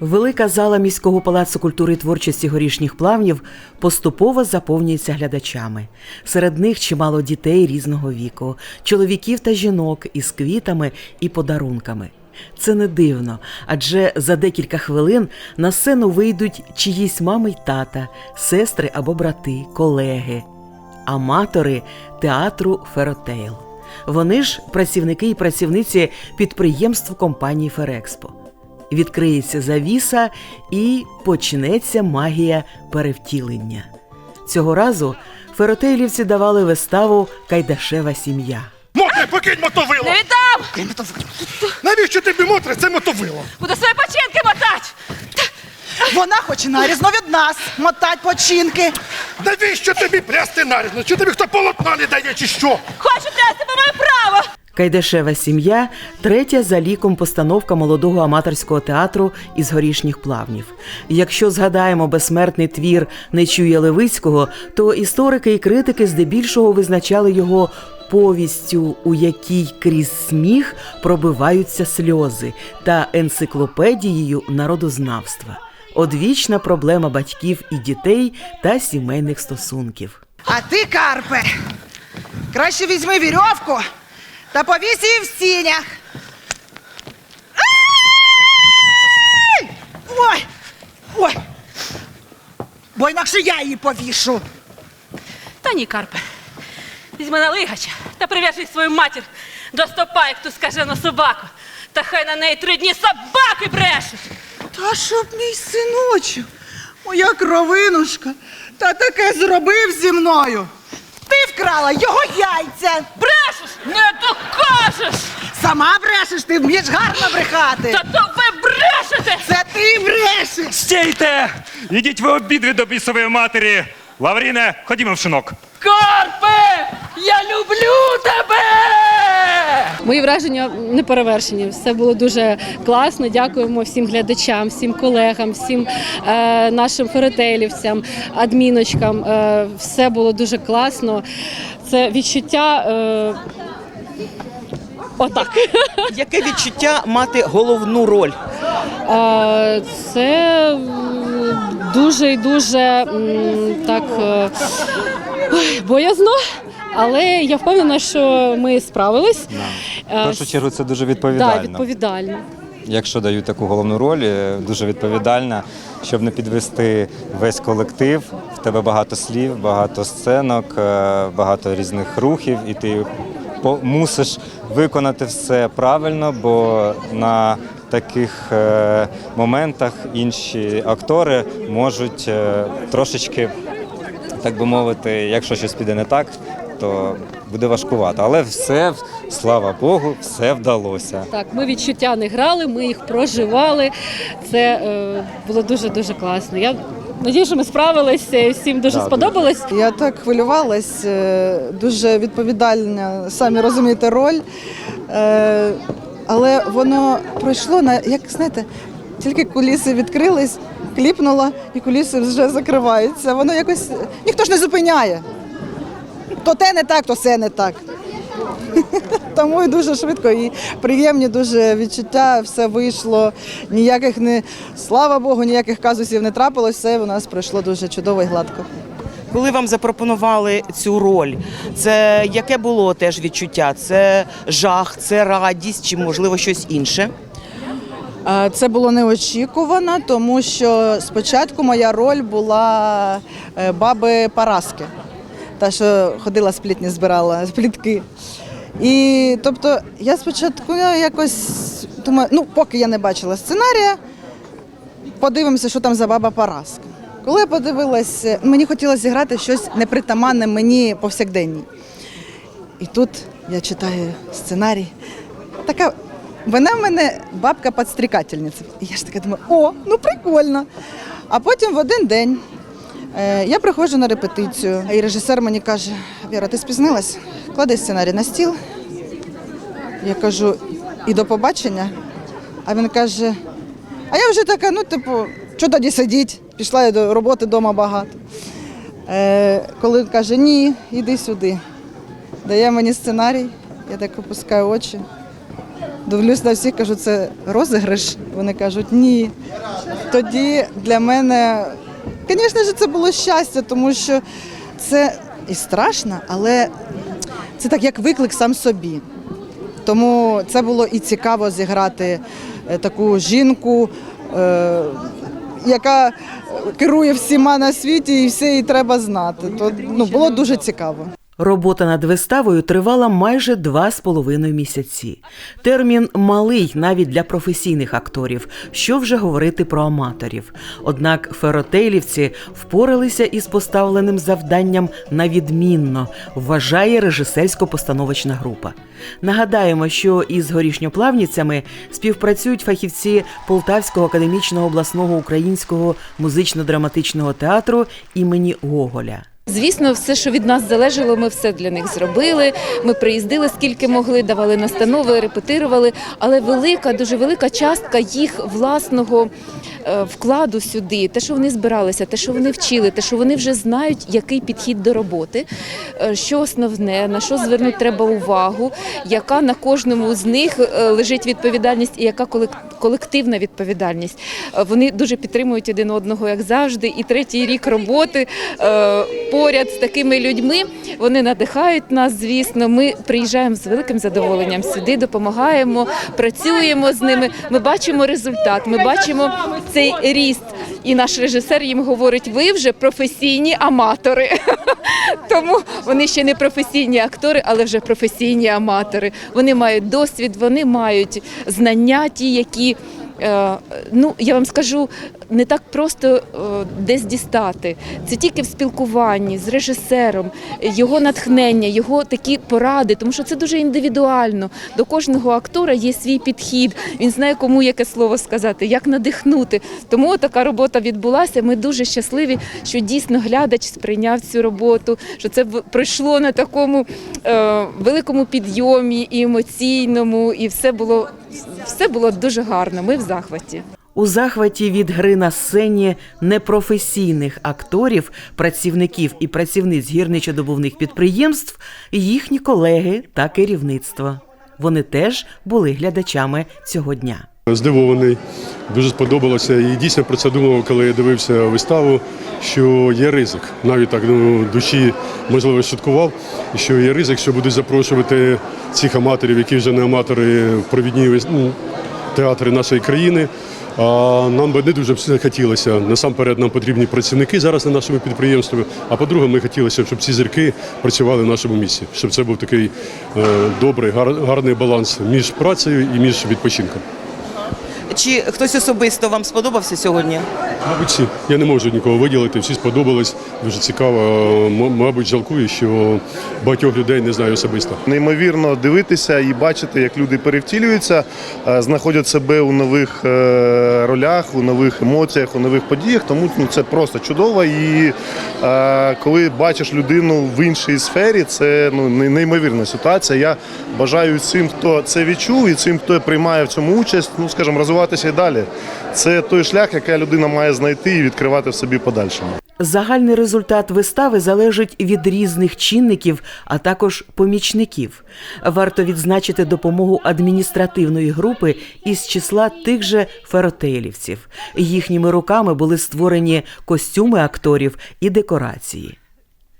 Велика зала міського палацу культури і творчості горішніх плавнів поступово заповнюється глядачами. Серед них чимало дітей різного віку, чоловіків та жінок із квітами і подарунками. Це не дивно, адже за декілька хвилин на сцену вийдуть чиїсь мами й тата, сестри або брати, колеги, аматори театру Феротейл. Вони ж працівники і працівниці підприємств компанії Ферекспо. Відкриється завіса і почнеться магія перевтілення. Цього разу феротейлівці давали виставу Кайдашева сім'я. Мотре, покинь мотовило! Не віддам! Кинь мотовило. Навіщо тобі мотре? Це мотовило. Буду свої починки мотати! Вона хоче нарізно від нас мотать починки. Навіщо тобі прясти нарізно? Чи тобі хто полотна не дає, чи що? Хочу трясти по моє право! Кайдашева сім'я третя за ліком постановка молодого аматорського театру із горішніх плавнів. Якщо згадаємо безсмертний твір Нечуя Левицького, то історики і критики здебільшого визначали його повістю, у якій крізь сміх пробиваються сльози, та енциклопедією народознавства. Одвічна проблема батьків і дітей та сімейних стосунків. А ти, Карпе, краще візьми вірьовку та повісь її в сінях. Ай! Ой! Ой! Бо інакше я її повішу. Та ні, Карпе. Візьми на лигача та прив'яжи свою матір до стопа, як ту скажену собаку. Та хай на неї три дні собаки брешуть. Та щоб мій синочок, моя кровинушка, та таке зробив зі мною. Ти вкрала його яйця. Брешеш! Не докажеш! Сама брешеш, ти вмієш гарно брехати. Та то ви брешете! Це ти брешеш. Стійте! Ідіть ви обидві до бісової матері. Лавріне, ходімо в шинок. Карпе! Я люблю тебе! Мої враження не перевершені. Все було дуже класно. Дякуємо всім глядачам, всім колегам, всім е, нашим феретейлівцям, адміночкам. Е, все було дуже класно. Це відчуття. Е, Отак. Яке відчуття мати головну роль? Е, Це дуже і дуже так е, ой, боязно, але я впевнена, що ми справились. В першу чергу це дуже відповідально. Так, відповідально. Якщо дають таку головну роль, е, дуже відповідальна, щоб не підвести весь колектив. В тебе багато слів, багато сценок, е, багато різних рухів, і ти мусиш виконати все правильно, бо на таких е, моментах інші актори можуть е, трошечки, так би мовити, якщо щось піде не так, то буде важкувато. Але все, слава Богу, все вдалося. Так, ми відчуття не грали, ми їх проживали. Це е, було дуже дуже класно. Я надію, що ми справилися. Всім дуже Да, сподобалось. Я так хвилювалась, е, дуже відповідальна, самі розумієте, роль. Е, Але воно пройшло на, як знаєте, тільки куліси відкрились, кліпнуло, і куліси вже закриваються. Воно якось ніхто ж не зупиняє. То те не так, то все не так. Тому і дуже швидко і приємні дуже відчуття, все вийшло. Ніяких не слава Богу, ніяких казусів не трапилось. Все у нас пройшло дуже чудово і гладко. Коли вам запропонували цю роль, це яке було теж відчуття? Це жах, це радість чи можливо щось інше? Це було неочікувано, тому що спочатку моя роль була е, баби Параски, та що ходила сплітні, збирала плітки. І тобто я спочатку якось думаю, ну поки я не бачила сценарія, подивимося, що там за баба Параска. Коли я подивилась, мені хотілося зіграти щось непритаманне мені повсякденній. І тут я читаю сценарій. Така вона в мене бабка підстрікательниця. І я ж така думаю, о, ну прикольно. А потім в один день е, я приходжу на репетицію, і режисер мені каже: Віра, ти спізнилась? Клади сценарій на стіл. Я кажу, і до побачення. А він каже: а я вже така, ну, типу, що тоді сидіть? Пішла я до роботи вдома багато. Е, коли він каже, ні, іди сюди. Дає мені сценарій, я так опускаю очі. Дивлюсь на всіх, кажу, це розіграш. Вони кажуть, ні. Тоді для мене, звісно це було щастя, тому що це і страшно, але це так як виклик сам собі. Тому це було і цікаво зіграти е, таку жінку, е, яка керує всіма на світі, і все їй треба знати. То ну, було дуже цікаво. Робота над виставою тривала майже два з половиною місяці. Термін малий навіть для професійних акторів, що вже говорити про аматорів. Однак феротейлівці впоралися із поставленим завданням на відмінно, вважає режисерсько-постановочна група. Нагадаємо, що із горішньоплавніцями співпрацюють фахівці Полтавського академічного обласного українського музично-драматичного театру імені Гоголя. Звісно, все, що від нас залежало, ми все для них зробили. Ми приїздили скільки могли, давали настанови, репетирували. Але велика, дуже велика частка їх власного вкладу сюди, те, що вони збиралися, те, що вони вчили, те, що вони вже знають, який підхід до роботи, е, що основне, на що звернути треба увагу, яка на кожному з них е, лежить відповідальність і яка колек- колективна відповідальність. Е, Вони дуже підтримують один одного, як завжди. І третій рік роботи е, поряд з такими людьми вони надихають нас. Звісно, ми приїжджаємо з великим задоволенням сюди, допомагаємо, працюємо з ними. Ми бачимо результат, ми бачимо цей ріст. І наш режисер їм говорить: ви вже професійні аматори. Тому вони ще не професійні актори, але вже професійні аматори. Вони мають досвід, вони мають знання, ті, які. Е, Ну, я вам скажу, не так просто е, десь дістати. Це тільки в спілкуванні з режисером, його натхнення, його такі поради, тому що це дуже індивідуально. До кожного актора є свій підхід. Він знає, кому яке слово сказати, як надихнути. Тому така робота відбулася. Ми дуже щасливі, що дійсно глядач сприйняв цю роботу, що це пройшло на такому е, великому підйомі і емоційному, і все було, все було дуже гарно. Ми в захваті. У захваті від гри на сцені непрофесійних акторів, працівників і працівниць гірничодобувних підприємств, їхні колеги та керівництво. Вони теж були глядачами цього дня. Здивований, дуже сподобалося. І дійсно про це думав, коли я дивився виставу, що є ризик. Навіть так ну, душі можливо шуткував, що є ризик, що будуть запрошувати цих аматорів, які вже не аматори провідні ну, театри нашої країни. А нам би не дуже хотілося. Насамперед нам потрібні працівники зараз на нашому підприємстві. А по-друге, ми хотілося, щоб ці зірки працювали в нашому місці, щоб це був такий е, добрий, гарний баланс між працею і між відпочинком. Чи хтось особисто вам сподобався сьогодні? Мабуть, всі. Я не можу нікого виділити, всі сподобались. Дуже цікаво. Мабуть, жалкую, що багатьох людей не знаю особисто. Неймовірно дивитися і бачити, як люди перевтілюються, е, знаходять себе у нових е, ролях, у нових емоціях, у нових подіях. Тому ну, це просто чудово. І е, коли бачиш людину в іншій сфері, це ну, неймовірна ситуація. Я бажаю цим, хто це відчув, і цим, хто приймає в цьому участь, ну скажімо, розвиватися і далі. Це той шлях, який людина має знайти і відкривати в собі подальшому. Загальний результат вистави залежить від різних чинників, а також помічників. Варто відзначити допомогу адміністративної групи із числа тих же феротейлівців. Їхніми руками були створені костюми акторів і декорації.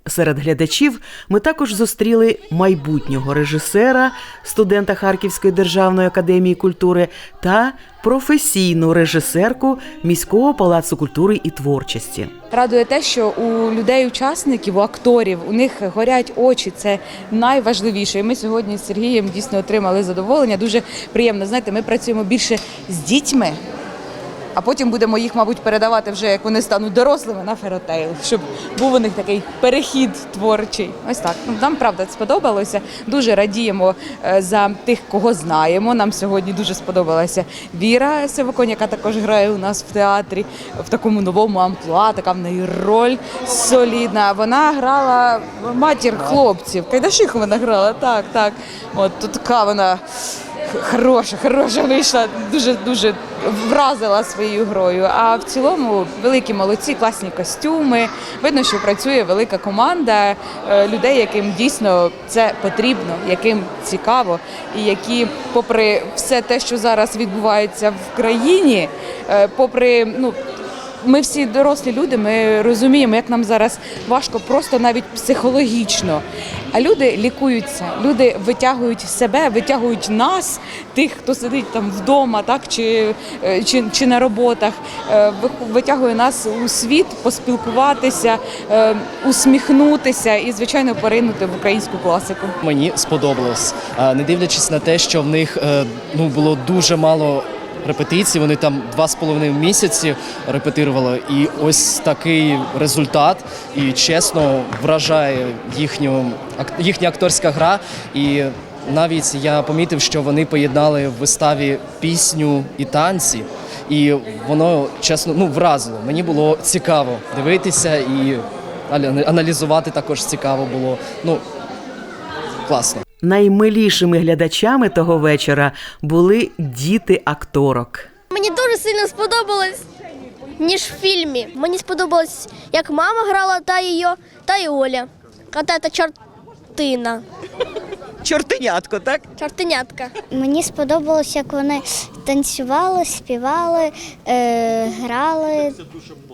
Серед глядачів ми також зустріли майбутнього режисера, студента Харківської державної академії культури та професійну режисерку міського палацу культури і творчості. Радує те, що у людей-учасників, у акторів, у них горять очі. Це найважливіше. І ми сьогодні з Сергієм дійсно отримали задоволення. Дуже приємно. Знаєте, ми працюємо більше з дітьми. А потім будемо їх, мабуть, передавати вже як вони стануть дорослими на феротейл, щоб був у них такий перехід творчий. Ось так. Ну, Нам правда сподобалося. Дуже радіємо е, за тих, кого знаємо. Нам сьогодні дуже сподобалася Віра Сивоконь, яка також грає у нас в театрі в такому новому амплуа. Така в неї роль солідна. Вона грала матір хлопців. Кайдаших вона грала, так, так. От тут така вона хороша, хороша вийшла, дуже дуже вразила своєю грою. А в цілому великі молодці, класні костюми. Видно, що працює велика команда е, людей, яким дійсно це потрібно, яким цікаво, і які, попри все те, що зараз відбувається в країні, е, попри ну. Ми всі дорослі люди, ми розуміємо, як нам зараз важко, просто навіть психологічно. А люди лікуються, люди витягують себе, витягують нас, тих, хто сидить там вдома, так чи, е, чи, чи на роботах, е, витягує нас у світ, поспілкуватися, е, усміхнутися і, звичайно, поринути в українську класику. Мені сподобалось. Не дивлячись на те, що в них ну, було дуже мало репетицій, вони там два з половиною місяці репетирували. І ось такий результат. І чесно вражає їхню, їхня акторська гра. І навіть я помітив, що вони поєднали в виставі пісню і танці. І воно чесно ну вразило. Мені було цікаво дивитися і аналізувати також цікаво було. Ну класно. Наймилішими глядачами того вечора були діти акторок. Мені дуже сильно сподобалось, ніж в фільмі. Мені сподобалось, як мама грала та її, та й Оля. А та та чортина. Чортенятко, так? Чортинятка. Мені сподобалось, як вони танцювали, співали, е, грали.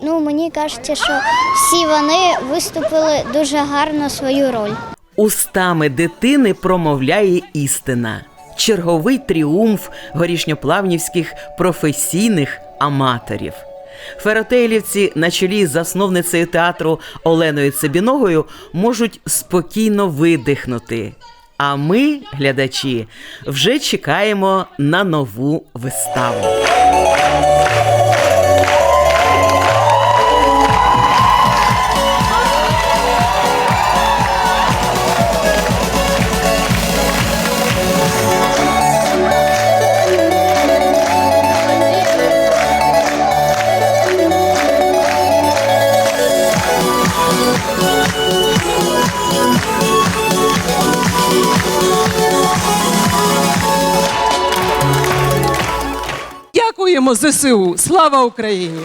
Ну, мені кажеться, що всі вони виступили дуже гарно свою роль. Устами дитини промовляє істина. Черговий тріумф горішньоплавнівських професійних аматорів. Феротейлівці на чолі з засновницею театру Оленою Цибіногою можуть спокійно видихнути. А ми, глядачі, вже чекаємо на нову виставу. Дякуємо ЗСУ. Слава Україні!